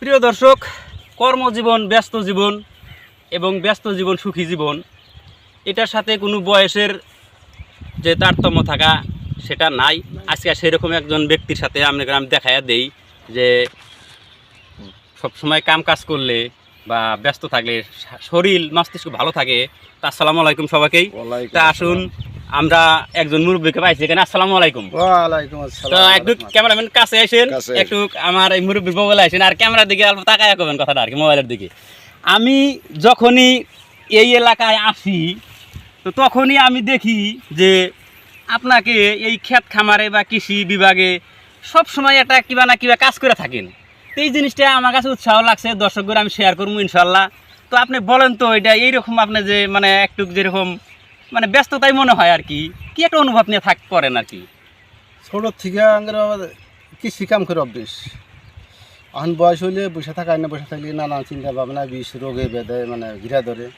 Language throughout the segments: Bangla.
প্রিয় দর্শক কর্মজীবন ব্যস্ত জীবন এবং ব্যস্ত জীবন সুখী জীবন এটার সাথে কোনো বয়সের যে তারতম্য থাকা সেটা নাই। আজকে সেরকম একজন ব্যক্তির সাথে আমরা আমি দেখাইয়া দেই যে সবসময় কাম কাজ করলে বা ব্যস্ত থাকলে শরীর মস্তিষ্ক ভালো থাকে। তা আসসালামু আলাইকুম সবাইকেই। তা আসুন আমরা একজন মুরব্বীকে পাইছি এখানে। আসসালামু আলাইকুম। ওয়ালাইকুম তো একটু ক্যামেরাম্যান কাছে আসেন একটু আমার এই মুরব্বীর মোবাইল আসেন আর ক্যামেরার দিকে অল্প তাকায় করবেন কথাটা আর কি মোবাইলের দিকে। আমি যখনই এই এলাকায় আসি তো তখনই আমি দেখি যে আপনাকে এই ক্ষেত খামারে বা কৃষি বিভাগে সব সময় একটা কিবা না কিবা কাজ করে থাকেন। তো এই জিনিসটা আমার কাছে উৎসাহ লাগছে দর্শকদের আমি শেয়ার করব ইনশাল্লাহ। তো আপনি বলেন তো এটা এইরকম আপনি যে মানে একটু যেরকম মানে ব্যস্ততাই মনে হয় আর কি। কি একটা অনুভব নিয়ে থাক করেন আর কি? ছোট থেকে কৃষি কাম করে অভ্যেস। এখন বয়স হইলে বসে থাকা না বসে থাকলে নানা চিন্তা ভাবনা বিষ রোগে বেদে মানে ঘিরা ধরে।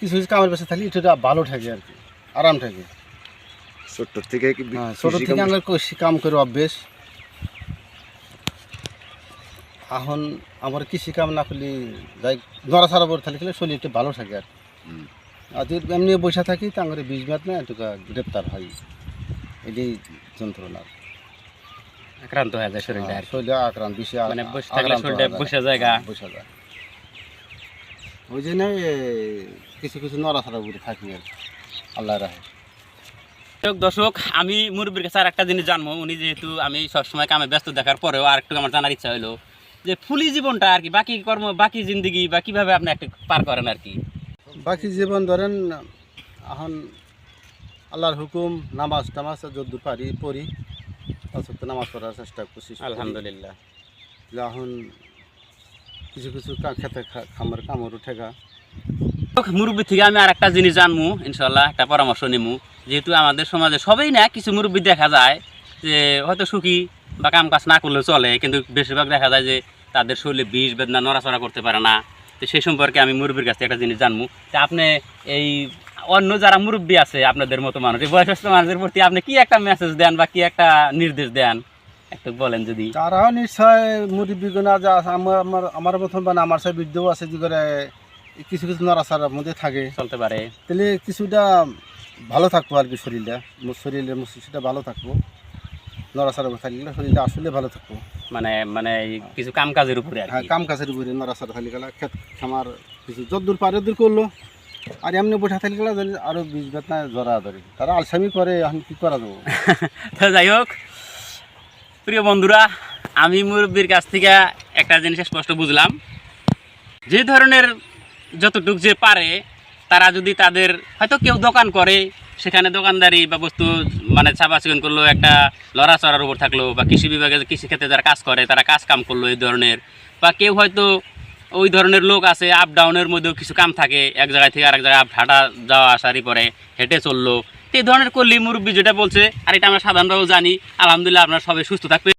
কিছু কিছু কামের বসে থাকলে এটা ভালো থাকে আর কি আরাম থাকে। থেকে হ্যাঁ ছোট থেকে কাম- আঙ্গের কৃষি কাম করে অভ্যেস। এখন আমার কৃষি কাম না করলে যাই নড়াছড়া করে থাকলে শরীর একটু ভালো থাকে আর এমনি বসে থাকি তা আমার বিষ বাদ না একটু গ্রেপ্তার হয়। এটাই যন্ত্রণা। আক্রান্ত হয়ে যায় শরীরটা আর শরীরে আক্রান্ত বেশি মানে বসে থাকলে শরীরটা হওয়া যায়। বসে জায়গা। হ্যাঁ, বসে যায়। ওই জন্য কিছু কিছু নড়াছড়া করে থাকি আর। আল্লাহ রাহে। দর্শক, দর্শক আমি মুরব্বীর কাছে আর একটা জিনিস জানব। উনি যেহেতু আমি সবসময় কামে ব্যস্ত দেখার পরেও আর একটু আমার জানার ইচ্ছা হলো যে ফুলি জীবনটা আর কি বাকি কর্ম বাকি জিন্দগি বা কীভাবে আপনি একটু পার করেন আর কি? বাকি জীবন ধরেন এখন আল্লাহর হুকুম নামাজ টামাজ যদ্দূর পারি পড়ি। অসত্য নামাজ পড়ার চেষ্টা করছি আলহামদুলিল্লাহ। এখন কিছু কিছু খেতে খামার কামড় ঠেকা মুরব্বী থেকে আমি আর একটা জিনিস জানব ইনশাল্লাহ একটা পরামর্শ নিমু। যেহেতু আমাদের সমাজে সবাই না কিছু মুরব্বী দেখা যায় যে হয়তো সুখী বা কাম কাজ না করলেও চলে কিন্তু বেশিরভাগ দেখা যায় যে তাদের শরীরে বিষ বেদনা নড়াচড়া করতে পারে না। তো সেই সম্পর্কে আমি মুরব্বীর কাছে একটা জিনিস জানব। তা আপনি এই অন্য যারা মুরব্বী আছে আপনাদের মতো মানুষ এই বয়সস্থ মানুষের প্রতি আপনি কি একটা মেসেজ দেন বা কি একটা নির্দেশ দেন? একটু বলেন যদি। তারাও নিশ্চয় মুরব্বীগুনা যা আছে আমার আমার আমার মতন মানে আমার সাথে বৃদ্ধও আছে যে করে কিছু কিছু নড়াচড়ার মধ্যে থাকে। চলতে পারে। তাহলে কিছুটা ভালো থাকব আর কি শরীরটা। শরীরের মস্তিষ্কটা ভালো থাকব। নড়াচড়া থাকলে শরীরটা আসলে ভালো থাকব মানে মানে কিছু কাম কাজের উপরে হ্যাঁ কাম কাজের উপরে নড়াচড়া থাকলে গেলে খেত খামার কিছু যদ্দূর পারে দূর করল। আর এমনি বসে থাকলে গেলে ধরি আরও বিষ বেতনা জরা ধরে। তারা আলসামি করে এখন কি করা যাব? তো যাই হোক প্রিয় বন্ধুরা আমি মুরব্বীর কাছ থেকে একটা জিনিস স্পষ্ট বুঝলাম। যে ধরনের যতটুক যে পারে তারা যদি তাদের হয়তো কেউ দোকান করে সেখানে দোকানদারি বা বস্তু মানে চাপা চিকন করল একটা লড়াচড়ার উপর থাকল, বা কৃষি বিভাগে কৃষিক্ষেত্রে যারা কাজ করে, তারা কাজ কাম করল এই ধরনের। বা কেউ হয়তো ওই ধরনের লোক আছে আপ ডাউনের মধ্যেও কিছু কাম থাকে, এক জায়গায় থেকে আরেক জায়গায় হাঁটা যাওয়া আসারই পরে হেঁটে চলল। এই ধরনের করলি মুরব্বী যেটা বলছে, আর এটা আমরা সাধারণভাবে জানি, আলহামদুলিল্লাহ আপনারা সবাই সুস্থ থাকবে